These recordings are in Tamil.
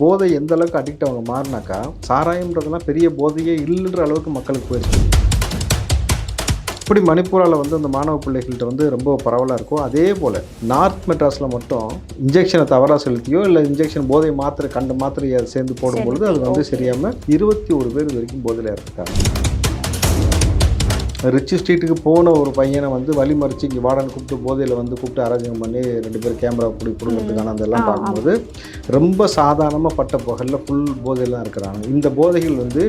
போதை எந்த அளவுக்கு அடிக்ட் அவங்க மாறினாக்கா சாராயம்ன்றதெல்லாம் பெரிய போதையே இல்லைன்ற அளவுக்கு மக்களுக்கு போயிடுச்சு இப்படி மணிப்பூராவில் வந்து அந்த மாணவ பிள்ளைகள்கிட்ட வந்து ரொம்ப பரவலாக இருக்கும். அதே போல் நார்த் மெட்ராஸில் மட்டும் இன்ஜெக்ஷனை தவறாக செலுத்தியோ இல்லை இன்ஜெக்ஷன் போதை மாத்திரை கண்ட மாத்திரையை சேர்ந்து போடும்பொழுது அது வந்து சரியாமல் இருபத்தி ஒரு பேர் வரைக்கும் போதையில் இருக்காங்க ரிச் ஸ்ட்ரீட்டுக்கு போன ஒரு பையனை வந்து வழி மறிச்சு இங்கே வார்டன் கூப்பிட்டு போதையில் வந்து கூப்பிட்டு அராஜகம் பண்ணி ரெண்டு பேரும் கேமரா பிடி பிடுங்கிறதுக்கான அதெல்லாம் பார்க்கும்போது ரொம்ப சாதாரணமாக பட்ட புகழில் ஃபுல் போதையில் தான் இருக்கிறாங்க. இந்த போதைகள் வந்து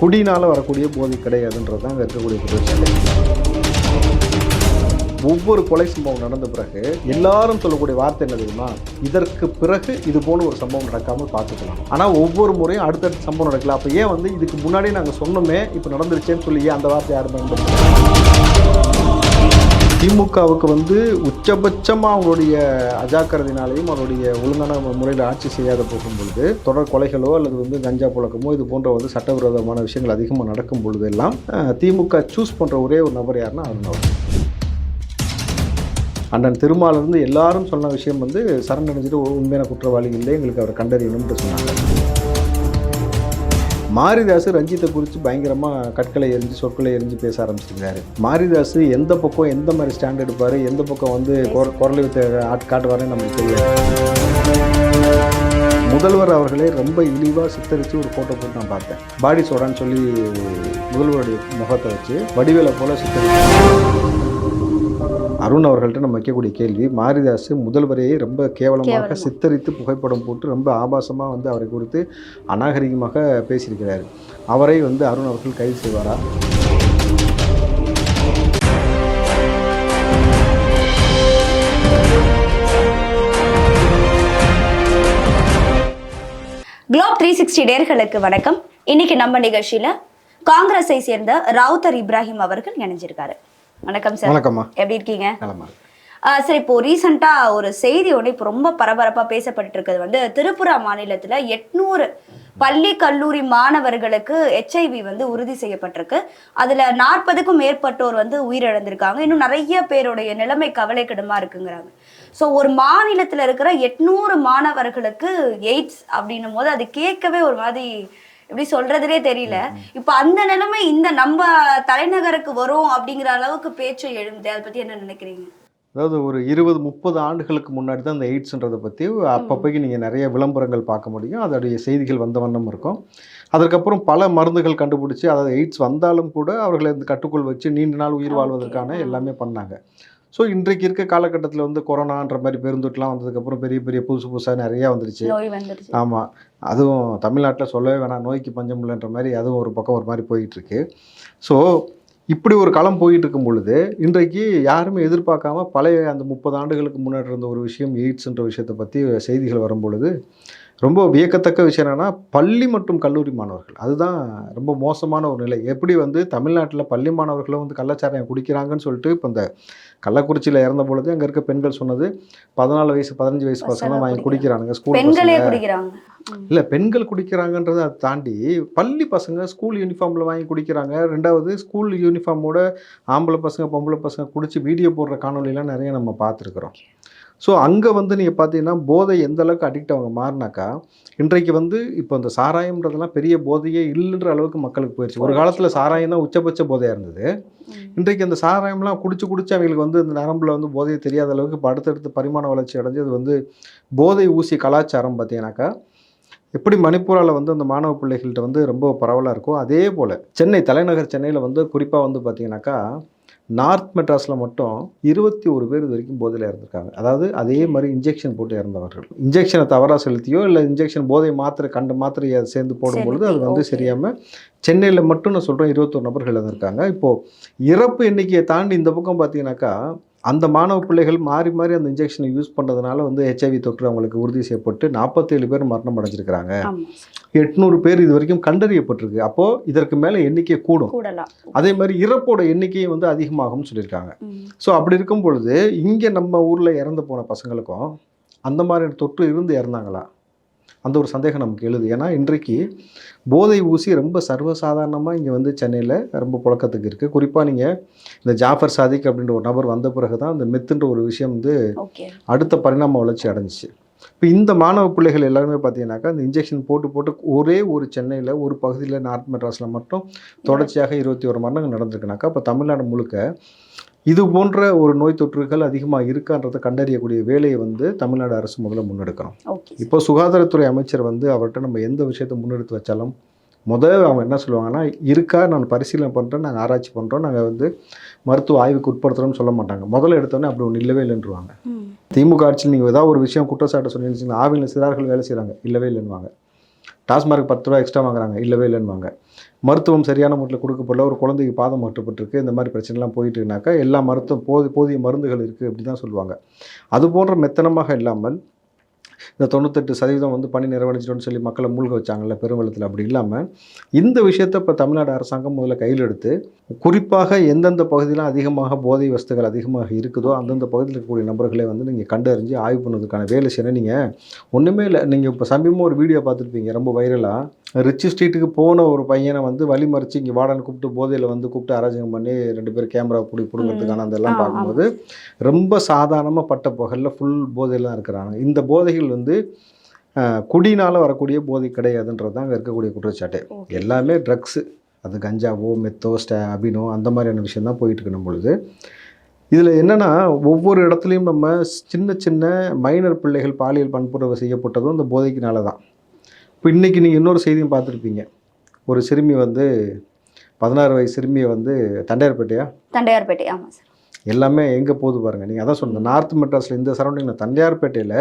குடினால வரக்கூடிய போதை கிடையாதுன்றது தான் அங்கே இருக்கக்கூடிய பிரச்சனை ஒவ்வொரு கொலை சம்பவம் நடந்த பிறகு எல்லாரும் சொல்லக்கூடிய வார்த்தை என்ன தெரியுமா? இதற்கு பிறகு இது போல ஒரு சம்பவம் நடக்காமல் பார்த்துக்கலாம். ஆனால் ஒவ்வொரு முறையும் அடுத்தடுத்த சம்பவம் நடக்கல. அப்போ ஏன் வந்து இதுக்கு முன்னாடியே நாங்கள் சொன்னோமே இப்போ நடந்துருச்சேன்னு சொல்லி ஏன் அந்த வார்த்தை யாரும் பயன்படுத்த திமுகவுக்கு வந்து உச்சபட்சமாக அவங்களுடைய அஜாக்கிரதையினாலையும் அவருடைய ஒழுங்கான முறையில் ஆட்சி செய்யாத போகும் பொழுது தொடர் கொலைகளோ அல்லது வந்து கஞ்சா புழக்கமோ இது போன்ற வந்து சட்டவிரோதமான விஷயங்கள் அதிகமாக நடக்கும் பொழுது எல்லாம் திமுக சூஸ் பண்ணுற ஒரே ஒரு நபர் யாருன்னா அருண் அண்ணன் திருமாலிருந்து எல்லாரும் சொன்ன விஷயம் வந்து சரணடைஞ்சிட்டு ஒரு உண்மையான குற்றவாளி இல்லை எங்களுக்கு அவரை கண்டறியணும்னு சொன்னாங்க. மாரிதாஸ் ரஞ்சித்தை குறித்து பயங்கரமாக கற்களை எரிஞ்சு சொற்களை எரிஞ்சு பேச ஆரம்பிச்சிருக்காரு. மாரிதாஸ் எந்த பக்கம் எந்த மாதிரி ஸ்டாண்ட் எடுப்பார் எந்த பக்கம் வந்து குர- குரல் வித்த காட்டுவாருன்னு நமக்கு தெரியாது. முதல்வர் அவர்களே ரொம்ப இழிவாக சித்தரித்து ஒரு ஃபோட்டோ போட்டு நான் பார்த்தேன். பாடி சோடான்னு சொல்லி முதல்வருடைய முகத்தை வச்சு வடிவேலை போல சித்தரித்து அருண் அவர்கள்ட்ட நம்ம வைக்கக்கூடிய கேள்வி மாரிதாஸ் முதல்வரையே ரொம்ப கேவலமாக கேவலமா. சித்தரித்து புகைப்படம் போட்டு ரொம்ப ஆபாசமாக வந்து அவரை குறித்து அநாகரிகமாக பேசியிருக்கிறார். அவரை வந்து அருண் அவர்கள் கைது செய்வாரா? குளோப் த்ரீ சிக்ஸ்டி நேர்களுக்கு வணக்கம். இன்னைக்கு நம்ம நிகழ்ச்சியில காங்கிரஸை சேர்ந்த ராவுத்தர் இப்ராஹிம் அவர்கள் இணைஞ்சிருக்காரு. வணக்கம் சார். வணக்கம்மா. எப்படி இருக்கீங்க? நலமா சரி இப்போ ரீசெண்டா ஒரு செய்தி ஒன்று இப்போ ரொம்ப பரபரப்பா பேசப்பட்டு இருக்கிறது வந்து திரிபுரா மாநிலத்துல எட்நூறு பள்ளி கல்லூரி மாணவர்களுக்கு ஹெச்ஐவி வந்து உறுதி செய்யப்பட்டிருக்கு. அதுல நாற்பதுக்கும் மேற்பட்டோர் வந்து உயிரிழந்திருக்காங்க. இன்னும் நிறைய பேருடைய நிலைமை கவலைக்கிடமா இருக்குங்கிறாங்க. ஸோ ஒரு மாநிலத்துல இருக்கிற எட்நூறு மாணவர்களுக்கு எய்ட்ஸ் அப்படின்னும் போது அது கேட்கவே ஒரு மாதிரி எப்படி சொல்றதுனே தெரியல. இப்ப அந்த நிலைமை இந்த நம்ம தலைநகருக்கு வரும் அப்படிங்கிற அளவுக்கு பேச்சு எழும்புது அதை பத்தி என்ன நினைக்கிறீங்க? அதாவது ஒரு இருபது முப்பது ஆண்டுகளுக்கு முன்னாடி தான் இந்த எய்ட்ஸ்ன்றதை பற்றி அப்பப்போக்கு நீங்கள் நிறைய விளம்பரங்கள் பார்க்க முடியும். அதோடைய செய்திகள் வந்த வண்ணம் இருக்கும். அதற்கப்புறம் பல மருந்துகள் கண்டுபிடிச்சி அதாவது எய்ட்ஸ் வந்தாலும் கூட அவர்களை இந்த கட்டுக்குள் வச்சு நீண்ட நாள் உயிர். வாழ்வதற்கான எல்லாமே பண்ணாங்க. ஸோ இன்றைக்கு இருக்க காலகட்டத்தில் வந்து கொரோனான்ற மாதிரி பெருந்தொற்றுலாம் வந்ததுக்கப்புறம் பெரிய பெரிய புதுசு புதுசாக நிறையா வந்துருச்சு. ஆமாம் அதுவும் தமிழ்நாட்டில் சொல்லவே வேணாம். நோய்க்கு பஞ்சம் இல்லைன்ற மாதிரி அதுவும் ஒரு பக்கம் ஒரு மாதிரி போயிட்டுருக்கு. ஸோ இப்படி ஒரு களம் போயிட்டு இருக்கும் பொழுது இன்றைக்கு யாருமே எதிர்பார்க்காம பழைய அந்த முப்பது ஆண்டுகளுக்கு முன்னாடி இருந்த ஒரு விஷயம் எய்ட்ஸ்ன்ற விஷயத்தை பற்றி செய்திகள் வரும் பொழுது ரொம்ப வியக்கத்தக்க விஷயம் என்னென்னா பள்ளி மற்றும் கல்லூரி மாணவர்கள். அதுதான் ரொம்ப மோசமான ஒரு நிலை. எப்படி வந்து தமிழ்நாட்டில் பள்ளி மாணவர்களும் வந்து கள்ளச்சாராயம் குடிக்கிறாங்கன்னு சொல்லிட்டு இப்போ இந்த கள்ளக்குறிச்சியில் இறந்த பொழுது அங்கே இருக்க பெண்கள் சொன்னது பதினாலு வயசு பதினஞ்சு வயசு பசங்களாம் வாங்கி குடிக்கிறானுங்க ஸ்கூல். இல்லை பெண்கள் குடிக்கிறாங்கன்றதை அதை தாண்டி பள்ளி பசங்க ஸ்கூல் யூனிஃபார்மில் வாங்கி குடிக்கிறாங்க. ரெண்டாவது ஸ்கூல் யூனிஃபார்மோட ஆம்பளை பசங்க பொம்பளை பசங்க குடிச்சு வீடியோ போடுற காணொலிலாம் நிறைய நம்ம பார்த்துருக்குறோம். ஸோ அங்கே வந்து நீங்கள் பார்த்தீங்கன்னா போதை எந்த அளவுக்கு அடிக்ட் அவங்க மாறினாக்கா இன்றைக்கு வந்து இப்போ இந்த சாராயம்ன்றதெல்லாம் பெரிய போதையே இல்லைன்ற அளவுக்கு மக்களுக்கு போயிடுச்சு ஒரு காலத்தில் சாராயம் தான் உச்சபட்ச போதையாக இருந்தது. இன்றைக்கு அந்த சாராயம்லாம் குடிச்சு குடிச்சு அவங்களுக்கு வந்து இந்த நரம்பில் வந்து போதை தெரியாத அளவுக்கு இப்போ அடுத்தடுத்து பரிமாண வளர்ச்சி அடைஞ்சு அது வந்து போதை ஊசி கலாச்சாரம் பார்த்தீங்கன்னாக்கா எப்படி மணிப்பூராவில் வந்து அந்த மாணவ பிள்ளைகள்கிட்ட வந்து ரொம்ப பரவலாக இருக்கோ அதே போல் சென்னை தலைநகர் சென்னையில் வந்து குறிப்பாக வந்து பார்த்தீங்கன்னாக்கா நார்த் மெட்ராஸில் மட்டும் இருபத்தி ஒரு பேர் இது வரைக்கும் போதையில் இறந்துருக்காங்க. அதாவது அதே மாதிரி இன்ஜெக்ஷன் போட்டு இறந்தவர்கள். இன்ஜெக்ஷனை தவறாக செலுத்தியோ இல்லை இன்ஜெக்ஷன் போதை மாத்திரை கண்ட மாத்திரையை சேர்ந்து போடும்பொழுது அது வந்து. சரியாமல் சென்னையில் மட்டும் நான் சொல்கிறேன் இருபத்தொரு நபர்கள் இறந்துருக்காங்க. இப்போது இறப்பு எண்ணிக்கையை தாண்டி இந்த பக்கம் பார்த்தீங்கன்னாக்கா அந்த மாணவ பிள்ளைகள் மாறி மாறி அந்த இன்ஜெக்ஷனை யூஸ் பண்ணுறதுனால வந்து ஹெச்ஐவி தொற்று அவங்களுக்கு உறுதி செய்யப்பட்டு நாற்பத்தேழு பேர் மரணம் அடைஞ்சிருக்கிறாங்க. எட்நூறு பேர் இது வரைக்கும் கண்டறியப்பட்டிருக்கு. அப்போது இதற்கு மேலே எண்ணிக்கை கூடும். அதே மாதிரி இறப்போட எண்ணிக்கையும் வந்து அதிகமாகும்னு சொல்லியிருக்காங்க. ஸோ அப்படி இருக்கும் பொழுது இங்கே நம்ம ஊரில் இறந்து போன பசங்களுக்கும் அந்த மாதிரி தொற்று இருந்து இறந்தாங்களா? அந்த ஒரு சந்தேகம் நமக்கு எழுது. ஏன்னா இன்றைக்கு போதை ஊசி ரொம்ப சர்வசாதாரணமாக இங்கே வந்து சென்னையில் ரொம்ப புழக்கத்துக்கு இருக்குது குறிப்பாக நீங்கள் இந்த ஜாஃபர் சாதிக் அப்படின்ற ஒரு நபர் வந்த பிறகு தான் இந்த மெத்துன்ற ஒரு விஷயம் வந்து அடுத்த பரிணாம வளர்ச்சி அடைஞ்சிச்சு. இப்போ இந்த மாணவ பிள்ளைகள் எல்லாருமே பார்த்தீங்கன்னாக்கா இந்த இன்ஜெக்ஷன் போட்டு போட்டு ஒரே ஒரு சென்னையில் ஒரு பகுதியில் நார்த் மெட்ராஸில் மட்டும் தொடர்ச்சியாக இருபத்தி ஒரு மரணங்கள் நடந்திருக்குனாக்கா இப்போ தமிழ்நாடு முழுக்க இது போன்ற ஒரு நோய் தொற்றுகள் அதிகமாக இருக்கான்றதை கண்டறியக்கூடிய வேலையை வந்து தமிழ்நாடு அரசு முதல்ல முன்னெடுக்கணும். ஓகே. இப்போ சுகாதாரத்துறை அமைச்சர் வந்து அவர்கிட்ட நம்ம எந்த விஷயத்தை முன்னெடுத்து வச்சாலும் முதல் அவங்க என்ன சொல்லுவாங்கன்னா இருக்கா நான் பரிசீலனை பண்ணுறேன் நாங்கள் ஆராய்ச்சி பண்ணுறோம் நாங்கள் வந்து மருத்துவ ஆய்வுக்கு உட்படுத்துகிறோம்னு சொல்ல மாட்டாங்க. முதல்ல எடுத்தோன்னே அப்படி ஒன்று இல்லவே இல்லைன்றுவாங்க. திமுக ஆட்சியில் நீங்கள் ஏதாவது ஒரு விஷயம் குற்றச்சாட்டு சொன்னீங்கன்னு ஆவியில் சிறார்கள் வேலை செய்கிறாங்க இல்லவே இல்லைன்னுவாங்க. டாஸ்மார்க் பத்து ரூபா எக்ஸ்ட்ரா வாங்குறாங்க இல்லவே இல்லைன்னுவாங்க. மருத்துவம் சரியான முறையில் கொடுக்கப்படல ஒரு குழந்தைக்கு பாதம் மாற்றப்பட்டிருக்கு இந்த மாதிரி பிரச்சனைலாம் போயிட்டுனாக்கா எல்லா மருத்துவம் போதி போதிய மருந்துகள் இருக்குது அப்படி தான் சொல்லுவாங்க. அது போன்ற மெத்தனமாக இல்லாமல் இந்த தொண்ணூத்தெட்டு சதவீதம் வந்து பணி நிறைவடைஞ்சிட்டோன்னு சொல்லி மக்களை மூழ்க வச்சாங்கல்ல பெருவெள்ளத்தில் அப்படி இல்லாமல் இந்த விஷயத்தை இப்போ தமிழ்நாடு அரசாங்கம் முதல்ல கையில் எடுத்து குறிப்பாக எந்தெந்த பகுதியெலாம் அதிகமாக போதை வஸ்துகள் அதிகமாக இருக்குதோ அந்தந்த பகுதியில் இருக்கக்கூடிய நபர்களை வந்து நீங்கள் கண்டறிஞ்சு ஆய்வு பண்ணுறதுக்கான வேலை செய்யணும். நீங்கள் ஒன்றுமே இல்லை நீங்கள் இப்போ சமீபமாக ஒரு வீடியோ பார்த்துருப்பீங்க ரொம்ப வைரலாக ரிச்சி ஸ்ட்ரீட்டுக்கு போன ஒரு பையனை வந்து வழிமறிச்சு இங்கே வார்டன் கூப்பிட்டு போதையில் வந்து கூப்பிட்டு அராஜகம் பண்ணி ரெண்டு பேரும் கேமரா பிடி பிடுங்கிறதுக்கான அதெல்லாம் ஆ, பார்க்கும்போது ரொம்ப சாதாரணமாக பட்ட பகலில் ஃபுல் போதையெல்லாம் இருக்கிறாங்க. இந்த போதைகள் வந்து குடினால வரக்கூடிய போதை கிடையாதுன்றது தான் அங்கே இருக்கக்கூடிய குற்றச்சாட்டு. எல்லாமே ட்ரக்ஸு அது கஞ்சாவோ மெத்தோ ஸ்டே அபினோ அந்த மாதிரியான விஷயம் தான் போயிட்டு இருக்கணும் பொழுது இதில் என்னென்னா ஒவ்வொரு இடத்துலையும் நம்ம சின்ன சின்ன மைனர் பிள்ளைகள் பாலியல் வன்புறவு செய்யப்பட்டதும் இந்த போதைக்குனால தான். இப்போ இன்றைக்கி நீங்கள் இன்னொரு செய்தியும் பார்த்துருப்பீங்க. ஒரு சிறுமி வந்து பதினாறு வயசு சிறுமியை வந்து தண்டையார்பேட்டையா? தண்டையார்பேட்டை ஆமா சார். எல்லாமே எங்கே போகுது பாருங்கள் நீங்கள் அதான் சொன்னீங்க நார்த் மெட்ராஸில் இந்த சரௌண்டிங்கில் தண்டையார்பேட்டையில்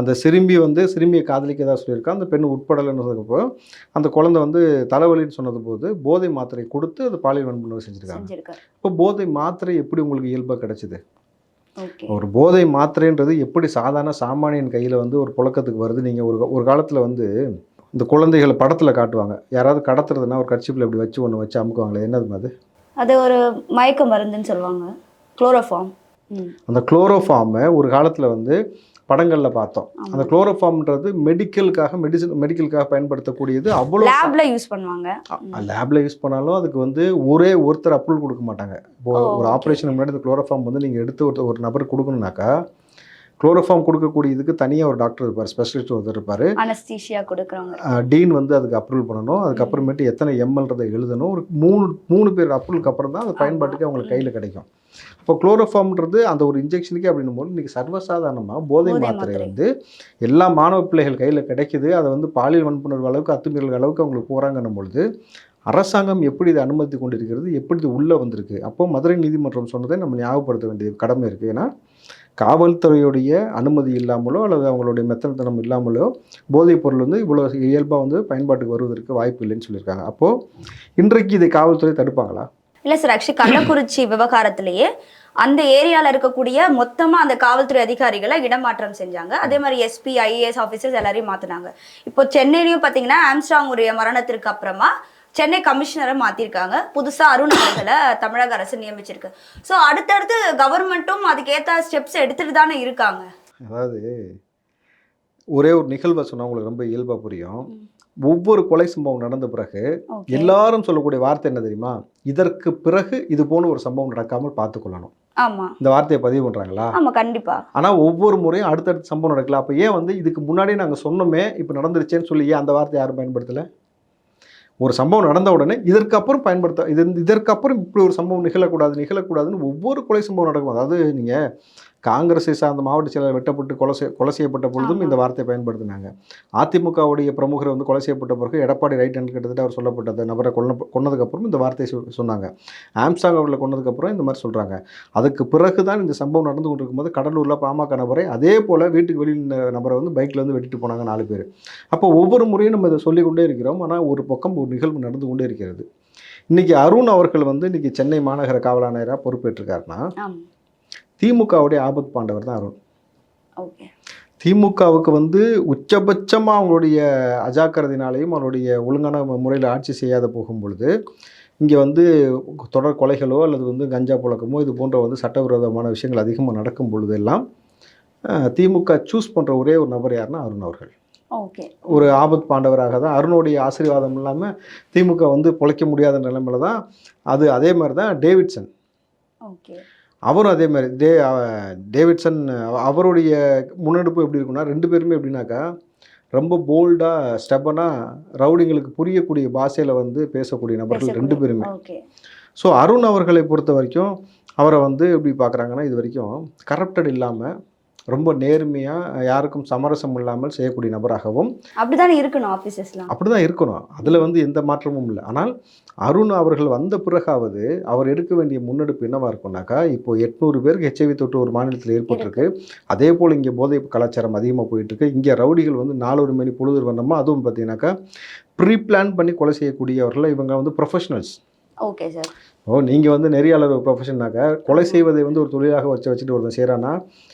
அந்த சிறுமி வந்து சிறுமியை காதலிக்கதா சொல்லியிருக்கா? அந்த பெண் உட்படலைன்னு சொன்னதுப்போ அந்த குழந்தை வந்து தலைவலின்னு சொன்னது போது போதை மாத்திரை கொடுத்து அது பாலியல் வன்புணர்வு செஞ்சுருக்காங்க. இப்போ போதை மாத்திரை எப்படி உங்களுக்கு இயல்பாக கிடைச்சிது? ஒரு போதை மாத்திரைன்றது எப்படி சாதாரண சாமானியன் கையில் வந்து ஒரு புழக்கத்துக்கு வருது? நீங்கள் ஒரு ஒரு காலத்தில் வந்து இந்த குழந்தைகளை படத்தில் காட்டுவாங்க. யாராவது கடத்துறதுன்னா ஒரு கட்சிப்பில் இப்படி வச்சு ஒன்று வச்சு அமுக்குவாங்களே என்னது அது? அது ஒரு மயக்க மருந்துன்னு சொல்லுவாங்க. குளோரோஃபார்ம். அந்த குளோரோஃபார்மை ஒரு காலத்தில் வந்து படங்களில் பார்த்தோம். அந்த குளோரோஃபார்ம்ன்றது மெடிக்கலுக்காக மெடிசன் மெடிக்கலுக்காக பயன்படுத்தக்கூடியது. அவ்வளோ லேப்ல யூஸ் பண்ணுவாங்க. லேபில் யூஸ் பண்ணாலும் அதுக்கு வந்து ஒரே ஒருத்தர் அப்ரூவல் கொடுக்க மாட்டாங்க. இப்போ ஒரு okay. ஆப்ரேஷன் முன்னாடி இந்த குளோரோஃபார்ம் வந்து நீங்கள் எடுத்து ஒரு ஒரு நபருக்கு கொடுக்கணுனாக்கா குளோரோஃபார்ம் கொடுக்கக்கூடிய இதுக்கு தனியாக ஒரு டாக்டர் இருப்பார் ஸ்பெஷலிஸ்ட் ஒருத்தர் இருப்பார். அனஸ்தீஷியா கொடுக்குறவங்க. டீன் வந்து அதுக்கு அப்ரூவல் பண்ணணும். அதுக்கப்புறமேட்டு எத்தனை எம்எல்ன்றதை எழுதணும். ஒரு மூணு மூணு பேர் அப்ரூவலுக்கு அப்புறம் தான் அது பயன்பாட்டுக்கு அவங்களுக்கு கையில் கிடைக்கும். இப்போ குளோரோஃபார்ம்ன்றது அந்த ஒரு இன்ஜெக்ஷனுக்கே அப்படின்னும் போது இன்றைக்கி சர்வசாதாரணமாக போதை போதை மாத்திரை மாத்திரை. வந்து எல்லா மாணவ பிள்ளைகள் கையில் கிடைக்குது. அதை வந்து பாலியல் வன்புணர்வு அளவுக்கு அத்துமீறல் அளவுக்கு அவங்களுக்கு போகிறாங்கன்னும் பொழுது அரசாங்கம் எப்படி இதை அனுமதி கொண்டிருக்கிறது எப்படி இது உள்ளே வந்திருக்கு? அப்போ மதுரை நீதிமன்றம் சொன்னதை நம்ம ஞாபகப்படுத்த வேண்டிய கடமை இருக்குது ஏன்னா காவல்துறையுடைய அனுமதி இல்லாமலோ அல்லது அவங்களுடைய மெத்தனத்தனம் இல்லாமலோ போதைப் பொருள் வந்து இவ்வளோ இயல்பாக வந்து பயன்பாட்டுக்கு வருவதற்கு வாய்ப்பு இல்லைன்னு சொல்லியிருக்காங்க. அப்போது இன்றைக்கு இதை காவல்துறை தடுப்பாங்களா? இல்லை சார் ஆக்சுவலி கள்ளக்குறிச்சி விவகாரத்திலேயே அந்த ஏரியாவில் இருக்கக்கூடிய மொத்தமாக அந்த காவல்துறை அதிகாரிகளை இடமாற்றம் செஞ்சாங்க. அதே மாதிரி எஸ்பி ஐஏஎஸ் ஆஃபீஸர்ஸ் எல்லாரையும் மாற்றினாங்க இப்போ சென்னையிலையும் பார்த்தீங்கன்னா ஆம்ஸ்ட்ராங் உடைய மரணத்திற்கு அப்புறமா சென்னை கமிஷனரை மாத்திருக்காங்க. புதுசா அருண் அவர்களை தமிழக அரசு நியமிச்சிருக்கு. ஸோ அடுத்தடுத்து கவர்மெண்ட்டும் அதுக்கேத்த ஸ்டெப்ஸ் எடுத்துட்டு தானே இருக்காங்க. அதாவது ஒரே ஒரு நிகழ்வை சொன்னா உங்களுக்கு ரொம்ப இயல்பாக புரியும். ஒவ்வொரு கொலை சம்பவம் நடந்த பிறகு. எல்லாரும் சொல்லக்கூடிய வார்த்தை என்ன தெரியுமா? இதற்கு பிறகு இது போன்ற ஒரு சம்பவம் நடக்காமல் பார்த்துக்கொள்ளணும். ஆமா. இந்த வார்த்தையை பதிவு பண்ணுறாங்களா ஆமா கண்டிப்பா. ஆனால் ஒவ்வொரு முறையும் அடுத்தடுத்த சம்பவம் நடக்கல. அப்போ ஏன் வந்து இதுக்கு முன்னாடியே நாங்கள் சொன்னோமே இப்போ நடந்துருச்சேன்னு சொல்லி ஏன் அந்த வார்த்தை யாரும் பயன்படுத்தலை? ஒரு சம்பவம் நடந்த உடனே இதற்கப்புறம் பயன்படுத்த இது இதற்கப்புறம் இப்படி ஒரு சம்பவம் நிகழக்கூடாது நிகழக்கூடாதுன்னு ஒவ்வொரு கொலை சம்பவம் நடக்கும். அதாவது நீங்கள் காங்கிரஸை சார்ந்த மாவட்ட செயலர் வெட்டப்பட்டு கொலை கொலை செய்யப்பட்ட பொழுதும். இந்த வார்த்தையை பயன்படுத்தினாங்க. அதிமுகவுடைய பிரமுகர் வந்து கொலை செய்யப்பட்ட பிறகு எடப்பாடி ரைட் ஹேண்ட் கிட்டத்தட்ட அவர் சொல்லப்பட்ட அந்த நபரை கொல்ல கொன்னதுக்கப்புறம் இந்த வார்த்தையை சொன்னாங்க. ஆம்சாங் அவர்களை கொன்னதுக்கப்புறம் இந்த மாதிரி சொல்கிறாங்க அதுக்கு பிறகு தான் இந்த சம்பவம் நடந்து கொண்டிருக்கும்போது கடலூரில் பாமக நபரை அதே போல் வீட்டுக்கு வெளியில் நின்ற நபரை வந்து பைக்கில் வந்து வெட்டிட்டு போனாங்க நாலு பேர். அப்போ ஒவ்வொரு முறையும் நம்ம இதை சொல்லிக் கொண்டே இருக்கிறோம். ஆனால் ஒரு பக்கம் ஒரு நிகழ்வு நடந்து கொண்டே இருக்கிறது. இன்றைக்கி அருண் அவர்கள் வந்து இன்றைக்கி சென்னை மாநகர காவல் ஆணையராக பொறுப்பேற்றிருக்காருன்னா திமுகவுடைய ஆபத் பாண்டவர் தான் அருண். ஓகே. திமுகவுக்கு வந்து உச்சபட்சமாக அவங்களுடைய அஜாக்கிரதையினாலையும் அவருடைய ஒழுங்கான முறையில் ஆட்சி செய்யாத போகும் பொழுது இங்கே வந்து தொடர் கொலைகளோ அல்லது வந்து கஞ்சா புழக்கமோ இது போன்ற வந்து சட்டவிரோதமான விஷயங்கள் அதிகமாக நடக்கும் பொழுதெல்லாம் திமுக சூஸ் பண்ணுற ஒரே ஒரு நபர் யாருன்னா அருண் அவர்கள். ஓகே. ஒரு ஆபத் பாண்டவராக தான் அருணுடைய ஆசீர்வாதம் இல்லாமல் திமுக வந்து பொழைக்க முடியாத நிலைமையில தான் அது அதே மாதிரி தான் டேவிட்சன். ஓகே. அவரும் அதே மாதிரி. டே டேவிட்சன் அவ- அவருடைய முன்னெடுப்பு எப்படி இருக்குன்னா ரெண்டு பேருமே எப்படின்னாக்கா ரொம்ப போல்டாக ஸ்டெப்பனாக ரவுடிங்களுக்கு புரியக்கூடிய பாஷையில் வந்து பேசக்கூடிய நபர்கள் ரெண்டு பேருமே. ஸோ அருண் அவர்களை பொறுத்த வரைக்கும் அவரை வந்து எப்படி பார்க்குறாங்கன்னா இது வரைக்கும் கரப்டட் இல்லாமல் ரொம்ப நேர்மையாக யாருக்கும் சமரசம் இல்லாமல் செய்யக்கூடிய நபராகவும் அப்படிதானே இருக்கணும் ஆபீசஸ்லாம் அப்படி தான் இருக்கணும். அதில் வந்து எந்த மாற்றமும் இல்லை. ஆனால் அருண் அவர்கள் வந்த பிறகாவது அவர் எடுக்க வேண்டிய முன்னெடுப்பு என்னவா இருக்கும்னாக்கா இப்போ எட்நூறு பேருக்கு ஹெச்ஐவி தொற்று ஒரு மாநிலத்தில் ஏற்பட்டிருக்கு. அதே போல் இங்கே போதை கலாச்சாரம் அதிகமாக போயிட்டு இருக்கு இங்கே ரவுடிகள் வந்து நாலொரு மணி பொழுது வந்தோமா அதுவும் பார்த்தீங்கன்னாக்கா ப்ரீ பிளான் பண்ணி கொலை செய்யக்கூடியவர்கள் இவங்க வந்து ப்ரொஃபஷனல்ஸ் ஓகே சார் ஓ நீங்கள் வந்து நெறியாளர் ஒரு ப்ரொஃபஷன்னாக்கா கொலை செய்வதை வந்து ஒரு தொழிலாக வச்சு வச்சுட்டு ஒருத்தன் செய்கிறான்னா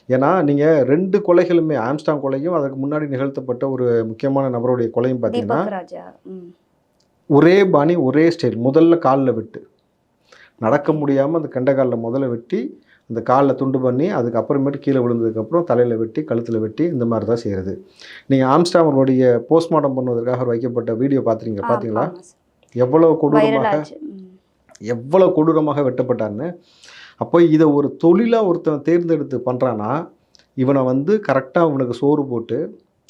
ஏன்னா நீங்கள் ரெண்டு கொலைகளுமே ஆம்ஸ்டாங் கொலையும் அதுக்கு முன்னாடி நிகழ்த்தப்பட்ட ஒரு முக்கியமான நபருடைய கொலையும் பார்த்தீங்கன்னா ஒரே பாணி ஒரே ஸ்டைல் முதல்ல காலில் வெட்டு. நடக்க முடியாமல் அந்த கெண்டைக்காலில் முதல்ல வெட்டி அந்த காலில் துண்டு பண்ணி அதுக்கப்புறமேட்டு கீழே விழுந்ததுக்கப்புறம் தலையில் வெட்டி கழுத்தில் வெட்டி இந்த மாதிரி தான் செய்கிறது நீங்கள் ஆம்ஸ்டாமருடைய போஸ்ட்மார்ட்டம் பண்ணுவதற்காக வைக்கப்பட்ட வீடியோ பார்த்துறீங்க பார்த்தீங்களா எவ்வளோ கொடூரமாக. எவ்வளோ கொடூரமாக வெட்டப்பட்டான்னு அப்போ இதை ஒரு தொழிலாக ஒருத்தன் தேர்ந்தெடுத்து பண்ணுறான்னா இவனை வந்து கரெக்டாக அவனுக்கு சோறு போட்டு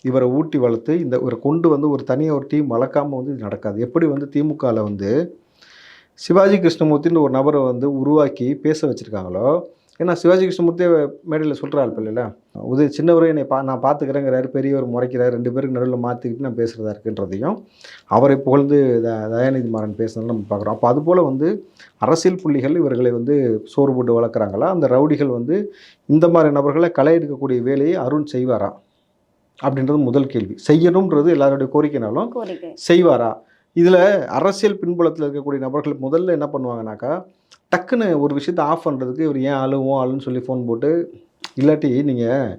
இவரை ஊட்டி வளர்த்து இந்த இவரை கொண்டு வந்து ஒரு தனியாக ஒரு டீம் வளர்க்காமல் வந்து இது நடக்காது. எப்படி வந்து திமுகவில் வந்து சிவாஜி கிருஷ்ணமூர்த்தின்னு ஒரு நபரை வந்து உருவாக்கி பேச வச்சுருக்காங்களோ ஏன்னா சிவாஜி கிருஷ்ணமூர்த்தியே மேடையில் சொல்கிறாள் இல்லைல்ல? உதய சின்னவரே என்னை பா நான் பார்த்துக்கிறேங்கிறாரு பெரியவர் முறைக்கிறார் ரெண்டு பேருக்கு நடுவில் மாற்றிக்கிட்டு நான் பேசுகிறதா இருக்குன்றதையும் அவரை புகழ்ந்து த தயாநிதி மாறன் பேசுனதை நம்ம பார்க்குறோம் அப்போ அதுபோல் வந்து அரசியல் புள்ளிகள் இவர்களை வந்து சோறு போட்டு வளர்க்குறாங்களா? அந்த ரவுடிகள் வந்து இந்த மாதிரி நபர்களை களை எடுக்கக்கூடிய வேலையை அருண் செய்வாரா? அப்படின்றது முதல் கேள்வி. செய்யணுன்றது எல்லாருடைய கோரிக்கைனாலும் கோரிக்கை. செய்வாரா? இதில் அரசியல் பின்புலத்தில் இருக்கக்கூடிய நபர்கள் முதல்ல என்ன பண்ணுவாங்கனாக்கா டக்குன்னு ஒரு விஷயத்தை ஆஃப் பண்ணுறதுக்கு இவர் ஏன் ஆளுவோம் ஆளுன்னு சொல்லி ஃபோன் போட்டு இல்லாட்டி நீங்கள்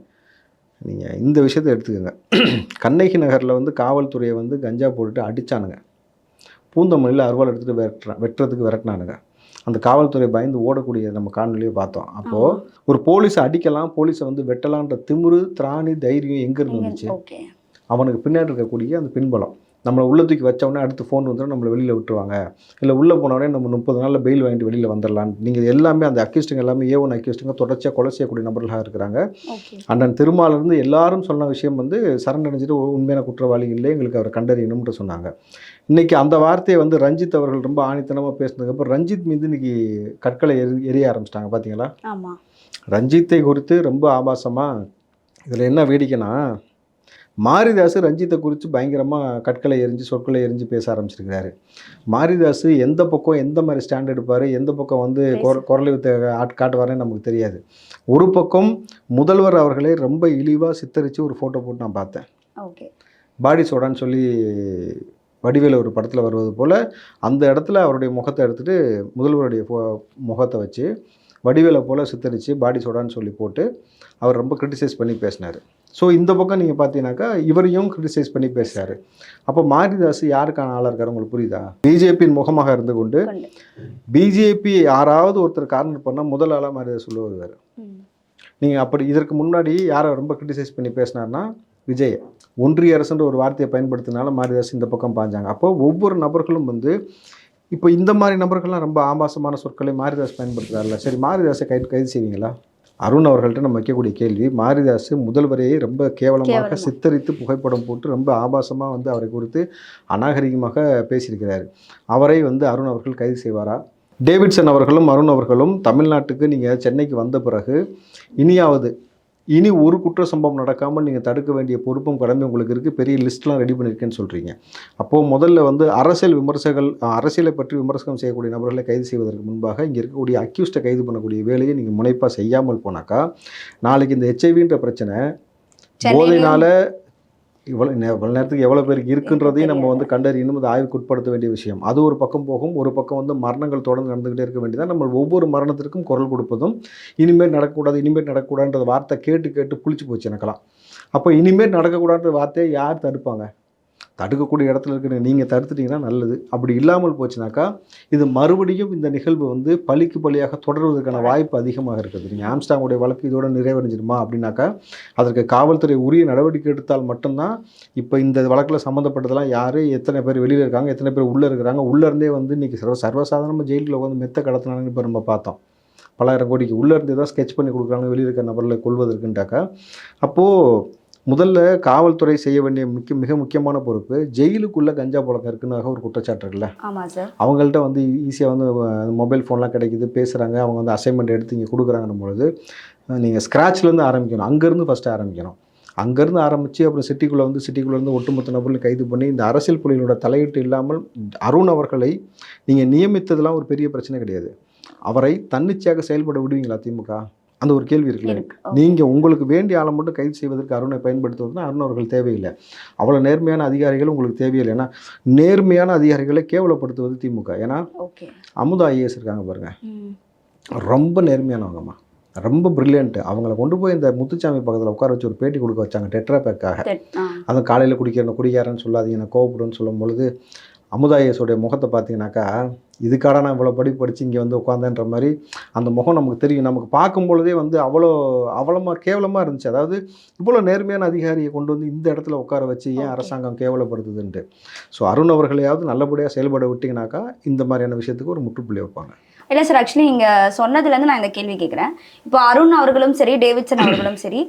நீங்கள் இந்த விஷயத்தை எடுத்துக்கோங்க. கண்ணகி நகரில் வந்து காவல்துறையை வந்து கஞ்சா போட்டுட்டு அடித்தானுங்க பூந்தமல்லியில் அருவாள் எடுத்துகிட்டு வெட்டுற வெட்டுறதுக்கு விரட்டினானுங்க. அந்த காவல்துறை பயந்து ஓடக்கூடிய நம்ம காணொலியை பார்த்தோம். அப்போது ஒரு போலீஸை அடிக்கலாம் போலீஸை வந்து வெட்டலான்ற திமிரு திராணி தைரியம் எங்கே இருந்து? வந்துச்சு ஓகே. அவனுக்கு பின்னாடி இருக்கக்கூடிய அந்த பின்பலம். நம்மளை உள்ள தூக்கி வச்ச அடுத்து ஃபோன் வந்துடும் நம்மளை வெளியில் விட்டுருவாங்க. இல்லை உள்ளே போனோடனே நம்ம முப்பது நாளில் பெயில் வாங்கிட்டு வெளியில் வந்துடலாம் நீங்கள் எல்லாமே அந்த அக்யூஸ்டுங்க எல்லாமே ஏ ஒன் அக்யூஸ்டுங்க தொடர்ச்சியாக கொலை செய்யக்கூடிய நபர்களாக இருக்கிறாங்க. அண்ணன் திருமாலிருந்து எல்லாரும் சொன்ன விஷயம் வந்து சரணடைஞ்சிட்டு உண்மையான குற்றவாளி இல்லை எங்களுக்கு அவரை கண்டறியணும்னு சொன்னாங்க. இன்றைக்கி அந்த வார்த்தையை வந்து ரஞ்சித் அவர்கள் ரொம்ப ஆணித்தனமாக பேசினதுக்கப்புறம் ரஞ்சித் மீது இன்னைக்கு கற்களை எரி எரிய ஆரம்பிச்சிட்டாங்க பார்த்தீங்களா ரஞ்சித்தை குறித்து ரொம்ப ஆபாசமாக இதில் என்ன வேடிக்கைன்னா மாரிதாஸ் ரஞ்சித்தை குறித்து பயங்கரமாக கற்களை எரிஞ்சு சொற்களை எரிஞ்சு பேச ஆரம்பிச்சிருக்கிறாரு. மாரிதாஸ் எந்த பக்கம் எந்த மாதிரி ஸ்டாண்ட் எடுப்பார் எந்த பக்கம் வந்து குர- குரலை காட்டுவாருன்னு நமக்கு தெரியாது. ஒரு பக்கம் முதல்வர் அவர்களே ரொம்ப இழிவாக சித்தரித்து ஒரு ஃபோட்டோ போட்டு நான் பார்த்தேன். ஓகே. பாடி சோடான்னு சொல்லி வடிவேல ஒரு படத்தில் வருவது போல் அந்த இடத்துல அவருடைய முகத்தை எடுத்துகிட்டு முதல்வருடைய முகத்தை வச்சு வடிவேலை போல் சித்தரித்து பாடி சோடான்னு சொல்லி போட்டு அவர் ரொம்ப கிரிட்டிசைஸ் பண்ணி பேசினார். ஸோ இந்த பக்கம் நீங்கள் பார்த்தீங்கன்னாக்கா இவரையும் கிரிட்டிசைஸ் பண்ணி பேசுகிறாரு அப்போ மாரிதாஸ் யாருக்கான ஆளாக இருக்காரு உங்களுக்கு புரியுதா? பிஜேபியின் முகமாக இருந்து கொண்டு பிஜேபி யாராவது ஒருத்தர் கார்னர் பண்ணால் முதல் ஆளாக மாரிதாஸ் சொல்ல வருவார் ம். நீங்கள் அப்படி இதற்கு முன்னாடி யாரை ரொம்ப கிரிட்டிசைஸ் பண்ணி பேசினார்னா விஜய். ஒன்றிய அரசுன்ற ஒரு வார்த்தையை பயன்படுத்தினால மாரிதாஸ் இந்த பக்கம் பாஞ்சாங்க. அப்போ ஒவ்வொரு நபர்களும் வந்து இப்போ இந்த மாதிரி நபர்கள்லாம் ரொம்ப ஆபாசமான சொற்களை மாரிதாஸ் பயன்படுத்துறாருல சரி மாரிதாஸை கைது கைது செய்வீங்களா? அருண் அவர்கள்ட்ட நம்ம வைக்கக்கூடிய கேள்வி மாரிதாஸ் முதல்வரையே ரொம்ப கேவலமாக கேவலமா. சித்தரித்து புகைப்படம் போட்டு ரொம்ப ஆபாசமாக வந்து அவரை குறித்து அநாகரிகமாக பேசியிருக்கிறார். அவரை வந்து அருண் அவர்கள் கைது செய்வாரா? டேவிட்சன் அவர்களும் அருண் அவர்களும் தமிழ்நாட்டுக்கு நீங்கள் சென்னைக்கு வந்த பிறகு இனியாவது இனி ஒரு குற்ற சம்பவம் நடக்காமல் நீங்கள் தடுக்க வேண்டிய பொறுப்பும் கடமை உங்களுக்கு இருக்குது பெரிய லிஸ்ட்லாம் ரெடி பண்ணியிருக்கேன்னு சொல்கிறீங்க அப்போது முதல்ல வந்து அரசியல் விமர்சகர்கள் அரசியலை பற்றி விமர்சனம் செய்யக்கூடிய நபர்களை கைது செய்வதற்கு முன்பாக இங்கே இருக்கக்கூடிய அக்யூஸ்டை கைது பண்ணக்கூடிய வேலையை நீங்கள் முனைப்பாக செய்யாமல் போனாக்கா நாளைக்கு இந்த ஹெச்ஐவின்ற பிரச்சனை போதைனால இவ்வளோ இவ்வளோ நேரத்துக்கு எவ்வளோ பேருக்கு இருக்குன்றதையும் நம்ம வந்து கண்டறியணும். அது ஆய்வுக்கு உட்படுத்த வேண்டிய விஷயம். அது ஒரு பக்கம் போகும் ஒரு பக்கம் வந்து மரணங்கள் தொடர்ந்து நடந்துகிட்டே இருக்க வேண்டியதான் நம்ம ஒவ்வொரு மரணத்திற்கும் குரல் கொடுப்பதும் இனிமேல் நடக்கக்கூடாது இனிமேல் நடக்கக்கூடாதுன்ற வார்த்தை கேட்டு கேட்டு புளிச்சு போச்சு எனக்கெல்லாம். அப்போ இனிமேல் நடக்கக்கூடாதுன்ற வார்த்தையை யார் தடுப்பாங்க? தடுக்கக்கூடிய இடத்துல இருக்கிற நீங்கள் தடுத்துட்டீங்கன்னா நல்லது. அப்படி இல்லாமல் போச்சுனாக்கா இது மறுபடியும் இந்த நிகழ்வு வந்து பழிக்கு பழியாக தொடர்வதற்கான வாய்ப்பு அதிகமாக இருக்குது. நீங்கள் ஆம்ஸ்டாங்குடைய வழக்கு இதோட நிறைவடைஞ்சிருமா அப்படின்னாக்கா அதற்கு காவல்துறை உரிய நடவடிக்கை எடுத்தால் மட்டும்தான் இப்போ இந்த வழக்கில் சம்மந்தப்பட்டதெல்லாம் யார் எத்தனை பேர் வெளியில் இருக்காங்க எத்தனை பேர் உள்ளே இருக்கிறாங்க உள்ளே இருந்தே வந்து இன்றைக்கி சர்வ சர்வசாதாரணமாக ஜெயிலில் உட்காந்து மெத்த கடத்தினாங்கன்னு இப்போ நம்ம பார்த்தோம். பலாயிரம் கோடிக்கு உள்ளே இருந்து தான் ஸ்கெட்ச் பண்ணி கொடுக்குறாங்க வெளியே இருக்க நபர்களை கொள்வதற்குன்ட்டாக்கா அப்போது முதல்ல காவல்துறை செய்ய வேண்டிய மிக மிக முக்கியமான பொறுப்பு ஜெயிலுக்குள்ளே கஞ்சா புழக்கம் இருக்குன்னு ஒரு குற்றச்சாட்டு இருக்குல்ல? சார் அவங்கள்ட்ட வந்து ஈஸியாக வந்து மொபைல் ஃபோன்லாம் கிடைக்குது பேசுகிறாங்க அவங்க வந்து அசைன்மெண்ட் எடுத்து இங்கே கொடுக்குறாங்கன்னும் பொழுது நீங்கள் ஸ்க்ராட்ச்லேருந்து ஆரம்பிக்கணும். அங்கேருந்து ஃபஸ்ட்டு ஆரம்பிக்கணும். அங்கேருந்து ஆரம்பித்து அப்புறம் சிட்டிக்குள்ளே வந்து சிட்டிக்குள்ளேருந்து ஒட்டுமொத்த நபர்களை கைது பண்ணி இந்த அரசியல் புலிகளோட தலையீட்டு இல்லாமல் அருண் அவர்களை நீங்கள் நியமித்ததெல்லாம் ஒரு பெரிய பிரச்சனை கிடையாது. அவரை தன்னிச்சையாக செயல்பட விடுவீங்களா திமுக? அந்த ஒரு கேள்வி இருக்குல்ல. இருக்கு. நீங்கள் உங்களுக்கு வேண்டிய ஆளை மட்டும் கைது செய்வதற்கு அருணை பயன்படுத்துவதுனா அருண் அவர்கள் தேவையில்லை. அவ்வளோ நேர்மையான அதிகாரிகள் உங்களுக்கு தேவையில்லை. ஏன்னா நேர்மையான அதிகாரிகளை கேவலப்படுத்துவது திமுக. ஏன்னா அமுதா ஐஏஎஸ் இருக்காங்க பாருங்க. ரொம்ப நேர்மையானவங்கம்மா. ரொம்ப பிரில்லியன்ட்டு அவங்கள கொண்டு போய் இந்த முத்துச்சாமி பக்கத்தில் உட்கார வச்சு ஒரு பேட்டி கொடுக்க வச்சாங்க டெட்ரா பேக்காக அதுவும் காலையில் குடிக்கிறேன் குடிக்காரன்னு சொல்லாதீங்க நான் கோவப்படுன்னு சொல்லும் பொழுது அமுதா ஐஏஎஸோடைய முகத்தை பார்த்தீங்கன்னாக்கா இதுக்காக நான் இவ்வளோ படி படித்து இங்கே வந்து உட்காந்தேன்ற மாதிரி அந்த முகம் நமக்கு தெரியும். நமக்கு பார்க்கும் பொழுதே வந்து அவ்வளோ அவ்வளோமா கேவலமாக இருந்துச்சு. அதாவது இவ்வளோ நேர்மையான அதிகாரியை கொண்டு வந்து இந்த இடத்துல உட்கார வச்சு ஏன். அரசாங்கம் கேவலப்படுத்துதுன்ட்டு. ஸோ அருண் அவர்களையாவது நல்லபடியாக செயல்பட விட்டிங்கனாக்கா இந்த மாதிரியான விஷயத்துக்கு ஒரு முற்றுப்புள்ளி வைப்பாங்க. இல்லை சார் ஆக்சுவலி நீங்க சொன்னதுலேருந்து நான் இந்த கேள்வி கேட்குறேன் இப்போ அருண் அவர்களும் சரி டேவிட்சன் அவர்களும் சரி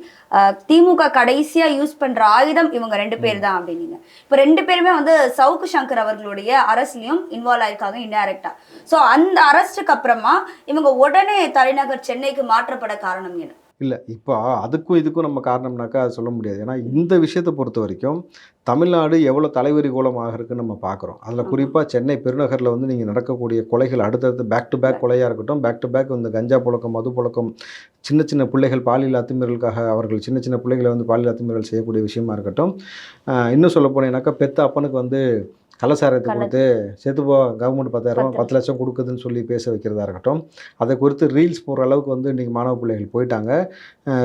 திமுக கடைசியா யூஸ் பண்ற ஆயுதம் இவங்க ரெண்டு பேர் தான் அப்படின்னீங்க. இப்போ ரெண்டு பேருமே வந்து சவுக்கு சங்கர் அவர்களுடைய அரசுலையும் இன்வால்வ் ஆயிருக்காங்க இன்டைரக்டாக ஸோ அந்த அரஸ்டுக்கு அப்புறமா இவங்க உடனே தலைநகர் சென்னைக்கு மாற்றப்பட காரணம் என்ன? இல்லை இப்போ அதுக்கும் இதுக்கும் நம்ம காரணம்னாக்கா அது சொல்ல முடியாது. ஏன்னா இந்த விஷயத்தை பொறுத்த வரைக்கும் தமிழ்நாடு எவ்வளோ தலைவரி கோலமாக இருக்குன்னு நம்ம பார்க்குறோம் அதில். குறிப்பாக சென்னை பெருநகரில் வந்து நீங்கள் நடக்கக்கூடிய கொலைகள் அடுத்தடுத்து பேக் டு பேக் கொலையாக இருக்கட்டும் பேக் டு பேக் இந்த கஞ்சா புழக்கம் மது புழக்கம் சின்ன சின்ன பிள்ளைகள் பாலியல் அத்துமீறலுக்காக அவர்கள் சின்ன சின்ன பிள்ளைகளை வந்து பாலியல் அத்துமீறல் செய்யக்கூடிய விஷயமா இருக்கட்டும். இன்னும் சொல்ல போனீங்கன்னாக்கா பெத்த அப்பனுக்கு வந்து கள்ளசாரத்தை கள்ள- கொடுத்து செத்துப்போ கவர்மெண்ட் பத்தாயிரம் பத்து லட்சம் கொடுக்குதுன்னு சொல்லி பேச வைக்கிறதா இருக்கட்டும். அதை குறித்து ரீல்ஸ் போடுற அளவுக்கு வந்து இன்றைக்கி மாணவ பிள்ளைகள் போயிட்டாங்க.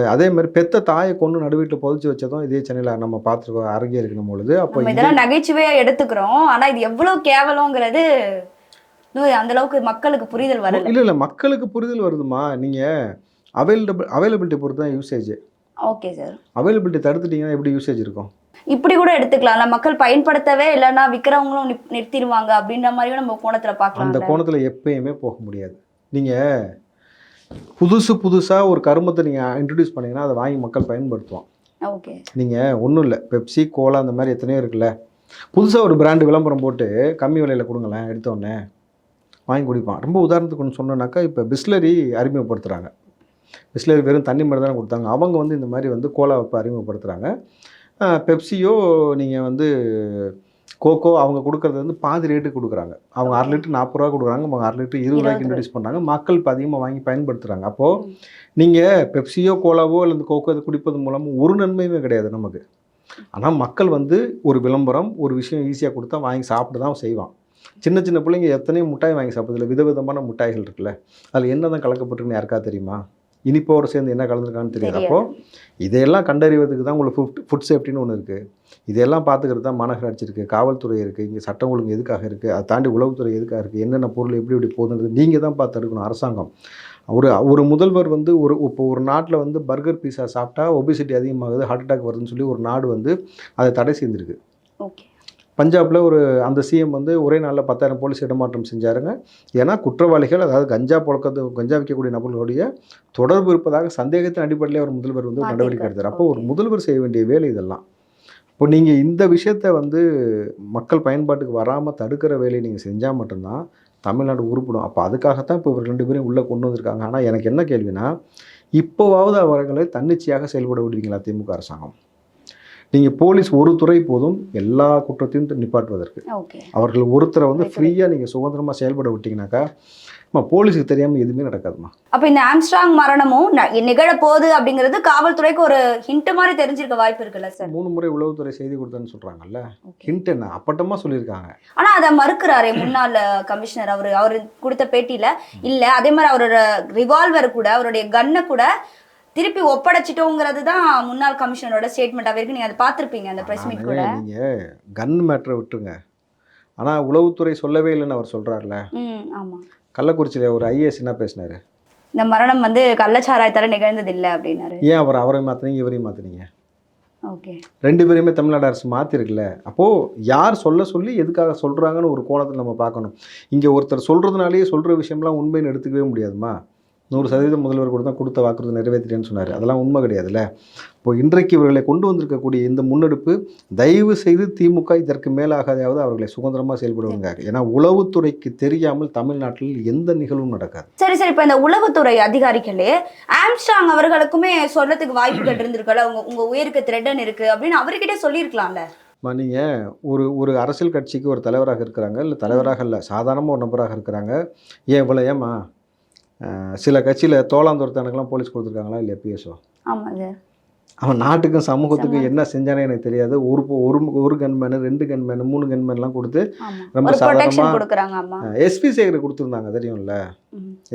அதே மாதிரி பெத்த தாயை கொண்டு நடுவீட்டில் புதைச்சி வச்சதும் இதே சென்னையில் நம்ம பார்த்துருக்கோம் அருகே இருக்கணும் பொழுது. அப்போ இதெல்லாம் நகைச்சுவையா எடுத்துக்கிறோம். ஆனா இது எவ்வளவு கேவலங்கிறது அந்த அளவுக்கு மக்களுக்கு புரிதல் வரல. இல்லை இல்லை மக்களுக்கு புரிதல் வருதுமா நீங்கள் அவைலபிள் அவைலபிலிட்டி பொறுத்து தான் யூசேஜ் ஓகே சார். அவைலபிலிட்டி தடுத்துட்டீங்கன்னா எப்படி யூசேஜ் இருக்கும்? இப்படி கூட எடுத்துக்கலாம்ல மக்கள் பயன்படுத்தவே இல்லைன்னா விற்கிறவங்களும் நிறுத்திடுவாங்க அப்படின்ற மாதிரியும் நம்ம கோணத்துல அந்த பார்க்கலாம் கோணத்தில் எப்பயுமே போக முடியாது. நீங்கள் புதுசு புதுசாக ஒரு கருமத்தை நீங்கள் இன்ட்ரடியூஸ் பண்ணீங்கன்னா அதை வாங்கி மக்கள் பயன்படுத்துவான் ஓகே. நீங்கள் ஒன்றும் இல்லை. பெப்சி கோலா அந்த மாதிரி எத்தனையோ இருக்குல்ல. புதுசாக ஒரு பிராண்டு விளம்பரம் போட்டு கம்மி விலையில் கொடுங்களேன் எடுத்தோடனே வாங்கி குடிப்பான். ரொம்ப உதாரணத்துக்கு ஒன்று சொன்னோன்னாக்கா இப்போ பிஸ்லரி அறிமுகப்படுத்துகிறாங்க பிஸ்லரி வெறும் தண்ணி மட்டும் தானே கொடுத்தாங்க. அவங்க வந்து இந்த மாதிரி வந்து கோலா இப்போ அறிமுகப்படுத்துகிறாங்க பெப்சியோ நீங்கள் வந்து கோகோ அவங்க கொடுக்கறது வந்து பாதி ரேட்டுக்கு கொடுக்குறாங்க. அவங்க அரை லிட்டர் நாற்பது ரூபா கொடுக்குறாங்க அவங்க அரை லிட்டர் இருபது ரூபாய்க்கு இன்ட்ரடியூஸ் பண்ணுறாங்க மக்கள் இப்போ அதிகமாக வாங்கி பயன்படுத்துகிறாங்க அப்போது நீங்கள் பெப்சியோ கோலாவோ இல்லை கோகோ இது குடிப்பது மூலமும் ஒரு நன்மையுமே கிடையாது நமக்கு. ஆனால் மக்கள் வந்து ஒரு விளம்பரம் ஒரு விஷயம் ஈஸியாக கொடுத்தா வாங்கி சாப்பிட்டு தான் செய்வான். சின்ன சின்ன பிள்ளைங்க எத்தனையோ மிட்டாய் வாங்கி சாப்பிடுறதுல விதவிதமான மிட்டாய்கள் இருக்குல்ல. அதில் என்ன தான் கலக்கப்பட்டிருக்குன்னு யாருக்கா தெரியுமா? இனிப்போடு சேர்ந்து என்ன கலந்துருக்கான்னு தெரியாது. அப்போ இதையெல்லாம் கண்டறிவதுக்கு தான் உங்களுக்கு ஃபுட் ஃபுட் சேஃப்டின்னு ஒன்று இருக்குது இதெல்லாம் பார்த்துக்கிறது தான் மாநகராட்சி இருக்குது காவல்துறை இருக்குது இங்கே சட்டம் ஒழுங்கு எதுக்காக இருக்குது அதை தாண்டி உளவுத்துறை எதுக்காக இருக்குது என்னென்ன பொருள் எப்படி எப்படி போகுதுன்றது நீங்கள் தான் பார்த்து எடுக்கணும் அரசாங்கம். ஒரு ஒரு முதல்வர் வந்து ஒரு இப்போ ஒரு நாட்டில் வந்து பர்கர் பீஸா சாப்பிட்டா ஒபிசிட்டி அதிகமாகுது ஹார்ட் அட்டாக் வருதுன்னு சொல்லி ஒரு நாடு வந்து அதை தடை செய்திருக்கு. ஓகே. பஞ்சாபில் ஒரு அந்த சிஎம் வந்து ஒரே நாளில் பத்தாயிரம் போலீஸ் இடமாற்றம் செஞ்சாருங்க. ஏன்னா குற்றவாளிகள் அதாவது கஞ்சா புழக்கத்து கஞ்சா விற்கக்கூடிய நபர்களுடைய தொடர்பு இருப்பதாக சந்தேகத்தின் அடிப்படையில் ஒரு முதல்வர் வந்து நடவடிக்கை எடுத்தார். அப்போ ஒரு. முதல்வர் செய்ய வேண்டிய வேலை இதெல்லாம். இப்போ நீங்கள் இந்த விஷயத்தை வந்து மக்கள் பயன்பாட்டுக்கு வராமல் தடுக்கிற வேலையை நீங்கள் செஞ்சால் மட்டும்தான் தமிழ்நாடு உருப்படும். அப்போ அதுக்காகத்தான் இப்போ இவர் ரெண்டு பேரும் உள்ளே கொண்டு வந்திருக்காங்க. ஆனால் எனக்கு என்ன கேள்வினா இப்போவாவது அவர்களை தன்னிச்சையாக செயல்பட விடுவீங்களா திமுக அரசாங்கம்? நீங்கள் போலீஸ் ஒரு துறை போதும் எல்லா குற்றத்தையும் நிப்பாட்டுவதற்கு. அவர்கள் ஒருத்தரை வந்து. ஃப்ரீயாக நீங்கள் சுதந்திரமாக செயல்பட விட்டீங்கன்னாக்கா அம்மா போலீஸுக்கு தெரியாமல் எதுவுமே நடக்காதுமா அப்ப இந்த ஆம்ஸ்ட்ராங் மரணமும் ந- நிகழ போகுது அப்படிங்கிறது காவல்துறைக்கு ஒரு ஹிண்ட் மாதிரி தெரிஞ்சிருக்க வாய்ப்பு இருக்குல்ல சார் மூணு முறை உளவுத்துறை செய்தி கொடுத்தேன்னு சொல்கிறாங்கல்ல ஹிண்ட் என்ன? அப்பட்டமாக சொல்லியிருக்காங்க. ஆனா அதை மறுக்கிறாரே முன்னாள் கமிஷனர் அவரு. அவர் கொடுத்த பேட்டியில இல்ல அதே மாதிரி அவரோட ரிவால்வர் கூட அவருடைய கன்னை கூட திருப்பி ஒப்படைச்சிட்டோங்கிறது தான் முன்னாள் கமிஷனரோட ஸ்டேட்மெண்டாவே இருக்கு நீங்க அதை பார்த்திருப்பீங்க அந்த பிரஸ் மீட் கூட. நீங்கள் கன் மேட்ரை விட்டுருங்க. ஆனால் உளவுத்துறை சொல்லவே இல்லைன்னு அவர் சொல்கிறார்ல ம் ஆமா. கள்ளக்குறிச்சியில் ஒரு ஐஏஎஸ் என்ன பேசினார்? இந்த மரணம் வந்து கள்ளச்சாராயத்தால நிகழ்ந்தது இல்ல அப்படின்னாரு. ஏன் அவர் அவரை மாற்றினீங்க இவரையும் மாற்றினீங்க ஓகே. ரெண்டு பேரையுமே தமிழ்நாடு அரசு மாற்றிருக்குல்ல அப்போது யார் சொல்ல சொல்லி எதுக்காக சொல்கிறாங்கன்னு ஒரு கோணத்தில் நம்ம பார்க்கணும். இங்கே ஒருத்தர் சொல்கிறதுனாலேயே சொல்கிற விஷயம்லாம் உண்மைன்னு எடுத்துக்கவே முடியாதுமா? நூறு சதவீதம் முதல்வர் கூட தான் கொடுத்த வாக்குறுதி நிறைவேற்றிட்டேன்னு சொன்னார். அதெல்லாம் உண்மை கிடையாதுல்ல? இப்போ இன்றைக்கு இவர்களை கொண்டு வந்திருக்கக்கூடிய இந்த முன்னெடுப்பு தயவு செய்து திமுக இதற்கு மேலாகாதையாவது அவர்களை சுதந்திரமாக செயல்படுவாங்க. ஏன்னா உளவுத்துறைக்கு தெரியாமல் தமிழ்நாட்டில் எந்த நிகழ்வும் நடக்காது. சரி சரி. இப்ப இந்த உளவுத்துறை அதிகாரிகளே ஆம்ஸ்டாங் அவர்களுக்குமே சொல்றதுக்கு வாய்ப்புகள் இருந்திருக்கல உங்க உங்க உயிருக்கு த்ரெட்டன் இருக்கு அப்படின்னு அவர்கிட்ட சொல்லியிருக்கலாம்ல? நீங்கள் ஒரு ஒரு அரசியல் கட்சிக்கு ஒரு தலைவராக இருக்கிறாங்க இல்லை தலைவராக இல்லை சாதாரணமாக ஒரு நபராக இருக்கிறாங்க. ஏன் இவ்வளோ அஹ், சில கட்சியில் தோளாந்துரத்தானுக்கெல்லாம் போலீஸ் கொடுத்துருக்காங்களா இல்லையா பிஎஸ்ஓ ஆமா சார் அவன் நாட்டுக்கும் சமூகத்துக்கும் என்ன செஞ்சானே எனக்கு தெரியாது. ஒரு ஒரு ஒரு கன்மேனு ரெண்டு கன்மேனு மூணு கன்மேன்லாம் கொடுத்து ரொம்ப சாதாரணமாக எஸ்பி சேகர் கொடுத்துருந்தாங்க தெரியும்ல.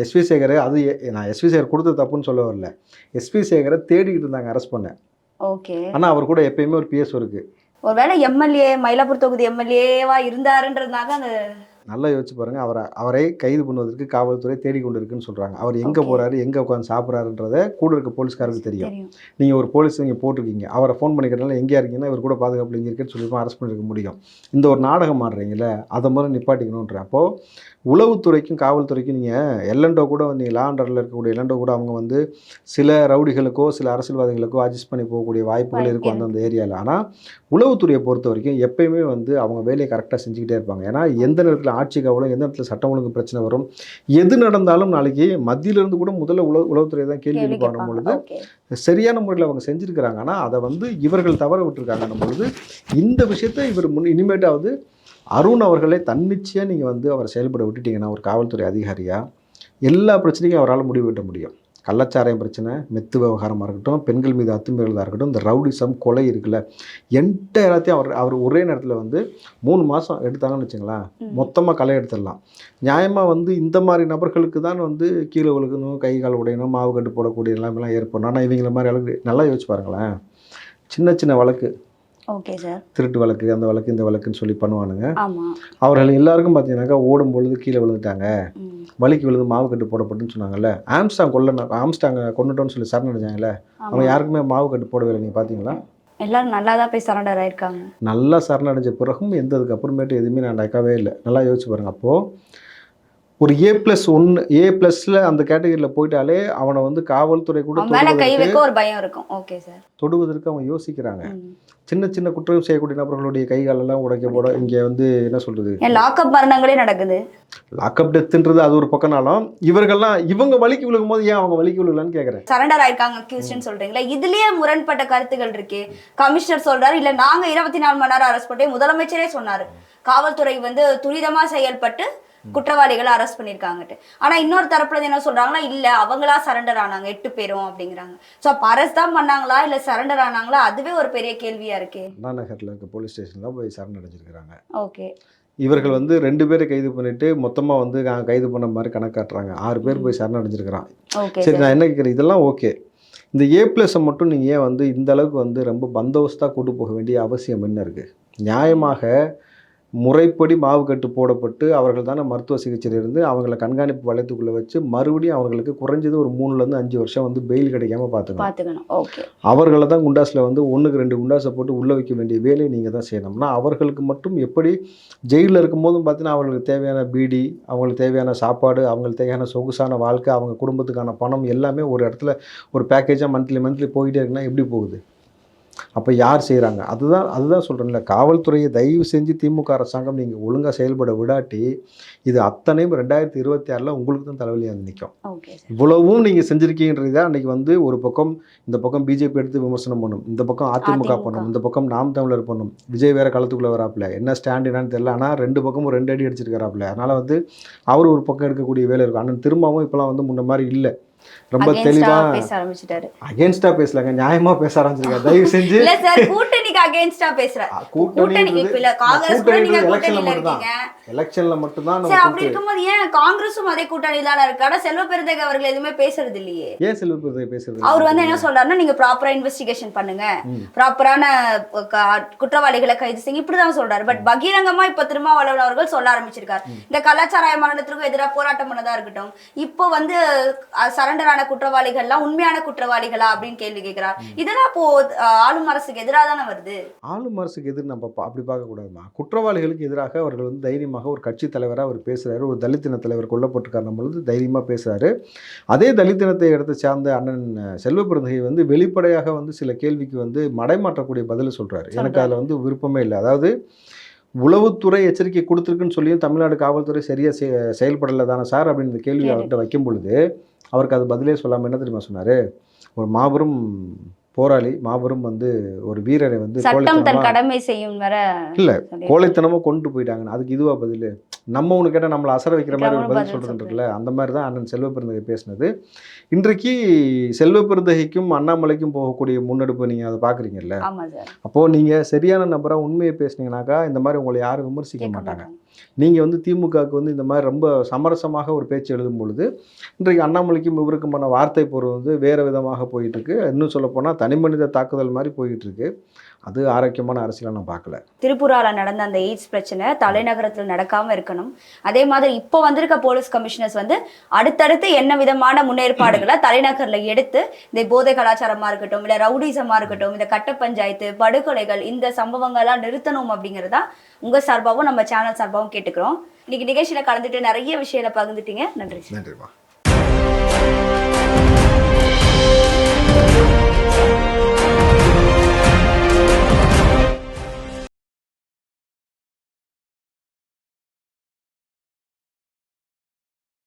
எஸ்பி சேகர் அது நான் எஸ்பி சேகர் கொடுத்தது தப்புன்னு சொல்ல வரல. எஸ்பி சேகரை தேடிக்கிட்டு இருந்தாங்க அரெஸ்ட் பண்ண. ஓகே. ஆனால் அவர் கூட எப்பயுமே ஒரு பிஎஸ் இருக்கு. ஒருவேளை எம்எல்ஏ மயிலாப்பூர் தொகுதி எம்எல்ஏவா இருந்தாருன்றதுனால அந்த நல்லா யோசிச்சு பாருங்க. அவரை அவரை கைது பண்ணுவதற்கு காவல்துறை தேடிக்கொண்டு இருக்குன்னு சொல்றாங்க. அவர் எங்க. போறாரு எங்க உட்காந்து சாப்பிட்றாருன்றத கூட இருக்க போலீஸ்காரருக்கு தெரியும். தெரியும். நீங்க ஒரு போலீஸ் நீங்க போட்டிருக்கீங்க. அவரை ஃபோன் பண்ணிக்கிறதுனால எங்கேயா இருக்கீங்கன்னா இவர் கூட பாதுகாப்பு இங்கே இருக்குன்னு சொல்லி அரெஸ்ட் பண்ணிருக்க முடியும். இந்த ஒரு நாடகம் ஆடுறீங்கல்ல அதை முதல்ல நிப்பாட்டிக்கணுன்ற அப்போ உளவுத்துறைக்கும் காவல்துறைக்கும் நீங்கள் எல்லண்டோ கூட வந்து லா அண்டரில் இருக்கக்கூடிய எல்லண்டோ கூட அவங்க வந்து சில ரவுடிகளுக்கோ சில அரசியல்வாதிகளுக்கோ அட்ஜஸ்ட் பண்ணி போகக்கூடிய வாய்ப்புகள் இருக்கும் அந்தந்த ஏரியாவில் ஆனால் உளவுத்துறையை பொறுத்த வரைக்கும் எப்பயுமே வந்து அவங்க வேலையை கரெக்டாக செஞ்சுக்கிட்டே இருப்பாங்க. ஏன்னா எந்த நேரத்தில் ஆட்சி கவலம் எந்த நேரத்தில் சட்டம் ஒழுங்கு பிரச்சனை வரும் எது நடந்தாலும் நாளைக்கு மத்தியிலிருந்து கூட முதல்ல உளவு உளவுத்துறை தான் கேள்வி கேட்பாங்க. பொழுது சரியான முறையில் அவங்க செஞ்சுருக்கிறாங்க. ஆனால் அதை வந்து இவர்கள் தவற விட்டுருக்காங்கன்னும் பொழுது இந்த விஷயத்தை இவர் முன் இனிமேட்டாவது அருண் அவர்களை தன்னிச்சையாக நீங்கள் வந்து அவரை செயல்பட விட்டுட்டீங்கன்னா ஒரு காவல்துறை அதிகாரியாக எல்லா பிரச்சனையும் அவரால் முடிவு கட்ட முடியும். கள்ளச்சாராயம் பிரச்சனை மெத்து விவகாரமாக இருக்கட்டும் பெண்கள் மீது அத்துமீறலாக இருக்கட்டும் இந்த ரவுடிசம் கொலை இருக்குல்ல என்ட எல்லாத்தையும் அவர் அவர் ஒரே நேரத்தில் வந்து மூணு மாதம் எடுத்தாங்கன்னு வச்சுங்களேன். மொத்தமாக களை எடுத்துடலாம். நியாயமாக வந்து இந்த மாதிரி நபர்களுக்கு தான் வந்து கீழே விழுகணும் கை கால் உடையணும் மாவு கட்டு போடக்கூடிய நிலைமைலாம் ஏற்படும் ஆனால் இவங்கள மாதிரி அளவுக்கு நல்லா யோசிச்சு பாருங்களேன். சின்ன சின்ன வழக்கு. Okay sir. திருட்டு வழக்கு அந்த வழக்கு இந்த வழக்குன்னு சொல்லி பண்ணுவானுங்க. அவர்கள் எல்லாருக்கும் பார்த்தீங்கன்னாக்கா ஓடும் பொழுது கீழே விழுந்துட்டாங்க. வலிக்கு விழுந்து மாவு கட்டு போடப்பட்டுன்னு சொன்னாங்கல்ல. ஆம்ஸ்டாங் கொல்ல ஆம்ஸ்டாங்க கொண்டுட்டோன்னு சொல்லி சரணடைஞ்சாங்கல்ல. அவங்க யாருக்குமே மாவு கட்டு போடவே இல்லை நீங்கள் பார்த்தீங்களா எல்லாரும் நல்லா தான் போய் சரண்டர் ஆயிருக்காங்க நல்லா சரணடைஞ்ச பிறகும் எந்த அதுக்கு அப்புறமேட்டு எதுவுமே நான் நடக்கவே இல்லை. நல்லா யோசிச்சு பாருங்க. அப்போது ஒரு ஏ ப்ளஸ் ஒன்று ஏ ப்ளஸில் அந்த கேட்டகரியில் போயிட்டாலே அவனை வந்து காவல்துறை கூட கை வைக்க ஒரு பயம் இருக்கும். ஓகே சார் தொடுவதற்கு அவங்க யோசிக்கிறாங்க. சின்ன சின்ன குற்றம் செய்யக்கூடிய நபர்களுடைய கை காலெல்லாம் உடைக்க போட இங்கே வந்து என்ன சொல்கிறது ஏன் லாக்அப் மரணங்களே நடக்குது. லாக்அப் டெத்துன்றது அது ஒரு பக்கம்னாலும் இவர்கள்லாம் இவங்க வலிக்கு விழுகும் போது ஏன் அவங்க வலிக்கு விழுகலான்னு கேட்குறேன் சரண்டர் ஆயிருக்காங்க அக்யூஸ்ட்னு சொல்றீங்களா? இதுலயே முரண்பட்ட கருத்துகள் இருக்கே. கமிஷனர் சொல்றாரு இல்ல நாங்க இருபத்தி நாலு மணி நேரம் அரெஸ்ட் பண்ணி முதலமைச்சரே சொன்னாரு. காவல்துறை வந்து துரிதமா செயல்பட்டு குற்றவாளிகளை அரெஸ்ட் பண்ணிருக்காங்கட்டு ஆனா இன்னொரு தரப்புல என்ன சொல்றாங்கன்னா இல்ல அவங்களா சரண்டர் ஆனாங்க எட்டு பேரும் அப்படிங்கிறாங்க. சோ அப்ப அரெஸ்ட் தான் பண்ணாங்களா இல்ல சரண்டர் ஆனாங்களா அதுவே ஒரு பெரிய கேள்வியா இருக்கே. அண்ணா நகரில் இருக்க போலீஸ் ஸ்டேஷனில் போய் சரணடைஞ்சிருக்கிறாங்க ஓகே. இவர்கள் வந்து ரெண்டு பேரை கைது பண்ணிட்டு மொத்தமாக வந்து கைது பண்ண மாதிரி கணக்காட்டுறாங்க ஆறு பேர் போய் சரணடைஞ்சிருக்கிறான் சரி நான் என்ன கேட்குறேன் இதெல்லாம் ஓகே. இந்த ஏ ப்ளஸை மட்டும் நீங்கள் ஏன் வந்து இந்த அளவுக்கு வந்து ரொம்ப பந்தோபஸ்தாக கூட்டு போக வேண்டிய அவசியம் என்ன இருக்குது நியாயமாக முறைப்படி மாவு கட்டு போடப்பட்டு அவர்கள் தானே மருத்துவ சிகிச்சையில் இருந்து அவங்கள கண்காணிப்பு வளையத்துக்குள்ளே வச்சு மறுபடியும் அவர்களுக்கு குறைஞ்சது ஒரு மூணுலேருந்து அஞ்சு வருஷம் வந்து பெயில் கிடைக்காம பார்த்துக்கணும் பாத்துக்கணும். ஓகே அவர்களை தான் குண்டாஸில் வந்து ஒன்றுக்கு ரெண்டு குண்டாஸை போட்டு உள்ளே வைக்க வேண்டிய வேலையை நீங்கள் தான் செய்யணும்னா அவர்களுக்கு மட்டும் எப்படி ஜெயிலில் இருக்கும்போதும் பார்த்தீங்கன்னா அவங்களுக்கு தேவையான பீடி அவங்களுக்கு தேவையான சாப்பாடு அவங்களுக்கு தேவையான சொகுசான வாழ்க்கை அவங்க குடும்பத்துக்கான பணம் எல்லாமே ஒரு இடத்துல ஒரு பேக்கேஜாக மந்த்லி மந்த்லி போயிட்டே இருக்குன்னா எப்படி போகுது? அப்போ யார் செய்கிறாங்க அதுதான் அதுதான் சொல்கிறேன்ல காவல்துறையை தயவு செஞ்சு திமுக அரசாங்கம் நீங்கள் ஒழுங்காக செயல்பட விடாட்டி இது அத்தனையும் ரெண்டாயிரத்தி இருபத்தி ஆறில் உங்களுக்கு தான் தலைவலியாக வந்து நிற்கும் இவ்வளவும் நீங்கள் செஞ்சுருக்கீங்கன்றதா அன்றைக்கி வந்து ஒரு பக்கம் இந்த பக்கம் பிஜேபி எடுத்து விமர்சனம் பண்ணும். இந்த பக்கம் அதிமுக. பண்ணும். இந்த பக்கம் நாம் தமிழர் பண்ணும். விஜய் வேற களத்துக்குள்ளே வராப்புல என்ன ஸ்டாண்ட் என்னன்னு தெரியல. ஆனால் ரெண்டு பக்கமும் ரெண்டு அடி அடிச்சிருக்காராப்புல அதனால் வந்து அவர் ஒரு பக்கம் எடுக்கக்கூடிய வேலை இருக்கும். அண்ணன் திரும்பவும் இப்போலாம் வந்து முன்ன மாதிரி இல்லை. ரொம்ப தெளிவாக பேச ஆரம்பிச்சிட்டாரு. அகேன்ஸ்டாக பேசலாங்க நியாயமாக பேச ஆரம்பிச்சிருக்காரு. தயவு செஞ்சு கூட்டணிக்கு அகேன்ஸ்டா பேசுற. கூட்டணிக்கு இப்ப இல்ல காங்கிரஸ் கூட நீங்க எலெக்ஷனில் கூட்டணியில இருக்கீங்க. எலெக்ஷனில் சரி அப்படி இருக்கும்போது ஏன் காங்கிரஸும் அதே கூட்டணி தானே இருக்கு? ஆனா செல்வ பெருந்தகை அவர்கள் எதுவுமே பேசுறது இல்லையே ஏன் செல்வப்பிரதை பேசுறது? அவர் வந்து என்ன சொல்றாருன்னா நீங்க ப்ராப்பரா இன்வெஸ்டிகேஷன் பண்ணுங்க. ப்ராப்பரான குற்றவாளிகளை கைது செய்யுங்க. இப்படிதான் சொல்றாரு. பட் பகிரங்கமா இப்ப திருமாவளவன் அவர்கள் சொல்ல ஆரம்பிச்சிருக்காரு. இந்த கலாச்சார மரணத்திற்கும் எதிராக போராட்டம் பண்ணதா இருக்கட்டும் இப்போ வந்து சரண்டரான குற்றவாளிகள்லாம் உண்மையான குற்றவாளிகளா அப்படின்னு கேள்வி கேட்கிறார். இதெல்லாம் இப்போ ஆளும் அரசுக்கு எதிராக தானே வருது? கூடாது ஆளும் அரசுக்கு எதிர் நம்ம அப்படி பார்க்கக்கூடாதுமா குற்றவாளிகளுக்கு எதிராக அவர்கள் வந்து தைரியமாக ஒரு கட்சி தலைவராக அவர் பேசுகிறாரு ஒரு தலித் இன தலைவர் கொல்லப்பட்டிருக்காரு. பொழுது தைரியமாக பேசுகிறாரு அதே தலித் இனத்தை எடுத்து சார்ந்த அண்ணன் செல்வ பிறந்தகை வந்து வெளிப்படையாக வந்து சில கேள்விக்கு வந்து மடைமாற்றக்கூடிய பதில் சொல்கிறாரு எனக்கு அதில் வந்து விருப்பமே இல்லை. அதாவது உளவுத்துறை எச்சரிக்கை கொடுத்துருக்குன்னு சொல்லியும் தமிழ்நாடு காவல்துறை சரியாக செ செயல்படலை தானே சார் அப்படின்னு கேள்வி. அவர்கிட்ட வைக்கும் பொழுது அவருக்கு அது பதிலே சொல்லாமல் என்ன தெரியுமா சொன்னார்? ஒரு மாபெரும் போராளி மாபெரும் வந்து ஒரு வீரரை வந்து சட்டம் தன் கோழைத்தனமா- கடமை செய்யும் வர இல்ல, கோழைத்தனமாக கொண்டு போயிட்டாங்க அதுக்கு இதுவா பதில்? நம்ம ஒன்று கேட்டால் நம்மளை அசர வைக்கிற மாதிரி ஒரு பதில் பதில் சொல்கிறது சொல்றது. இருக்குல்ல அந்த மாதிரி தான் அண்ணன் செல்வ பெருந்தகை பேசினது. இன்றைக்கு செல்வ பெருந்தகைக்கும் அண்ணாமலைக்கும் போகக்கூடிய முன்னெடுப்பு நீங்கள் அதை பார்க்குறீங்கல்ல அப்போது நீங்கள் சரியான நபராக உண்மையை பேசுனீங்கனாக்கா இந்த மாதிரி உங்களை யாரும் விமர்சிக்க மாட்டாங்க. நீங்கள் வந்து திமுகவுக்கு வந்து இந்த மாதிரி ரொம்ப சமரசமாக ஒரு பேச்சு எழுதும் பொழுது இன்றைக்கு அண்ணாமலைக்கும் இவருக்குமான வார்த்தை போகிறது வந்து வேறு விதமாக போயிட்டு இருக்கு. இன்னும் சொல்லப்போனால் தனிமனித தாக்குதல் மாதிரி போயிட்டு இருக்கு. அது ஆரோக்கியமான அரசியலை நான் பார்க்கல. திருப்பூரால நடந்த அந்த எய்ட்ஸ் பிரச்சனை தலைநகரத்தில் நடக்காம இருக்கணும். அதே மாதிரி இப்போ வந்திருக்க போலீஸ் கமிஷனர்ஸ் வந்து அடுத்தடுத்து என்ன விதமான முன்னேற்பாடுகளை தலைநகர்ல எடுத்து இந்த போதை கலாச்சாரமா இருக்கட்டும் இல்ல ரவுடிசமா இருக்கட்டும் இந்த கட்ட பஞ்சாயத்து படுகொலைகள் இந்த சம்பவங்கள்லாம் நிறுத்தணும் அப்படிங்கறதா உங்க சார்பாகவும் நம்ம சேனல் சார்பாகவும் கேட்டுக்கிறோம். இன்னைக்கு நிகழ்ச்சியில கலந்துட்டு நிறைய விஷயங்களை பகிர்ந்துட்டீங்க. நன்றி நன்றிமா